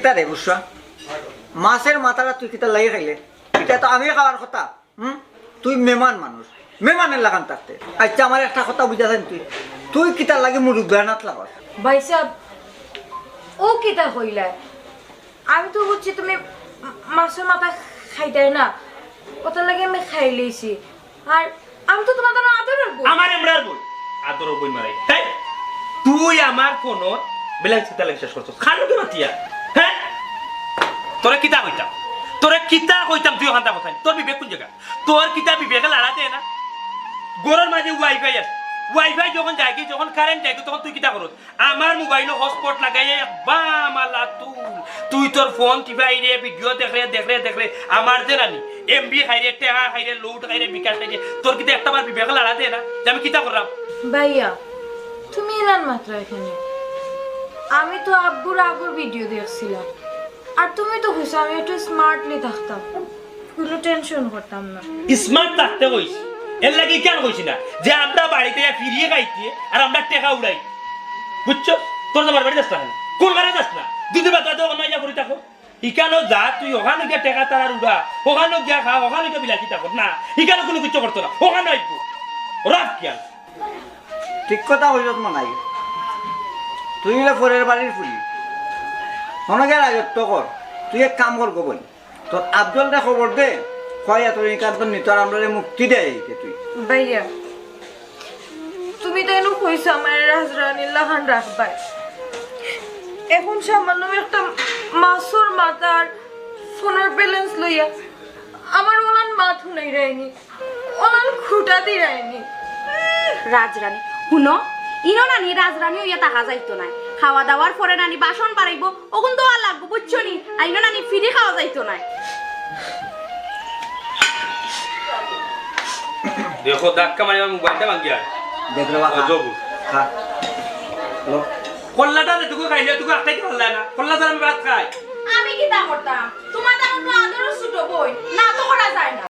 কিতা রে বুঝছা? মাছের মাথাটা তুই কিতা লাগিয়ে খাইলে? এটা তো আমি খাওয়ার কথা হুম? তুই মেমান মানুষ মেমানের লাগান থাকতে আচ্ছা আমার একটা কথা বুঝাছেন তুই। তুই কিতা লাগে মুখ বেড়ানাত লাগাস ভাই সাহেব ও কিতা হইলা আমি তো বুঝছি তুমি মাছের মাথা খাইতে না। কত লাগে আমি খাই লইছি আর আমি তো তোমার দ্বারা আদর রাখব আমার এমরার বই? আদর বই মারাই। তাই তুই আমার ফোন বেলাং চিন্তা লাগে শেষ করছ খানো কেন তিয়া? তোরে কিতা কইতাম? তোরে কিতা কইতাম তুই ওখানটা কথা তোর বিবেক কোন জায়গা তোর কিতা বিবেকে লাড়া দে না? গরুর মাঝে ওয়াইফাই আছে। ওয়াইফাই যখন যাইকি যখন কারেন্ট যায় তখন তুই কিতা করত আমার মোবাইলে হটস্পট লাগাই বাম আল্লাহ তুই তুই তোর ফোন টিপাই রে ভিডিও দেখলে দেখলে দেখলে। আমার যে নানি এমবি খাইরে, টেহা খাইরে লুট খাইরে, বিকাশ খাইরে, তোর কিতা একটা বার বিবেকে লাড়া দে না? যে আমি কিতা করলাম? ভাইয়া, তুমি এলান মাত্র এখানে। আমি তো আব্বুর আগুর ভিডিও দেখছিলাম। আর তুমি তো কইছো আমি একটু স্মার্টলি থাকতাম। কোনো টেনশন করতাম না। স্মার্ট থাকতে কইছি। এর লাগি কেন কইছি না? যে আমরা বাড়িতে ফিরিয়ে খাইতে আর আমরা টেকা উড়াই। বুঝছ? তোর তোমার বাড়ি যাস না কোন? বাড়ি যাস না? দিদি বাতা তো অন্য করে থাকো। ইকানো যা তুই ওখানে গিয়ে টেকা তার উড়া। ওখানে গিয়া খা ওখানে গিয়ে বিলাসি থাকো। না ইকানো কোনো কিছু করতো না। ওখানে আইবো। রাখ কিয়া ঠিক কথা হইল তোমার নাই। তুই পরের বাড়ির ফুলি। গেল আয়ত্ত কর। তুই এক কাম কর বল তোর আব্দুলটা খবর দে কয় তোর ইকার তোর নিতর আমরা মুক্তি দেয় তুই। ভাইয়া তুমি তো এনু কইছো আমার রাজরানীর লাহান রাখবাই এখন সামান্য একটা মাসুর মাথার ফোনের ব্যালেন্স লইয়া আমার ওনার মাথু নাই রায়নি ওনার খুঁটা দি রায়নি। রাজরানী শুনো ইনো নানি রাজরানী হইয়া তাহা যাইতো নাই। খাওয়া দাওয়ার পরে নানি বাসন পারাইবো ওগুন তো আর লাগবো বুঝছ নি? আইন ইনো নানি ফিরে খাওয়া যাইতো না। দেখো ধাক্কা মারি আমার মোবাইলটা ভাঙিয়া দেখলে। জবু। কল্লাটা যেটুকু খাইলে তুই একটাই পারলা না। কল্লা আমি ভাত খাই। আমি কি তা করতাম?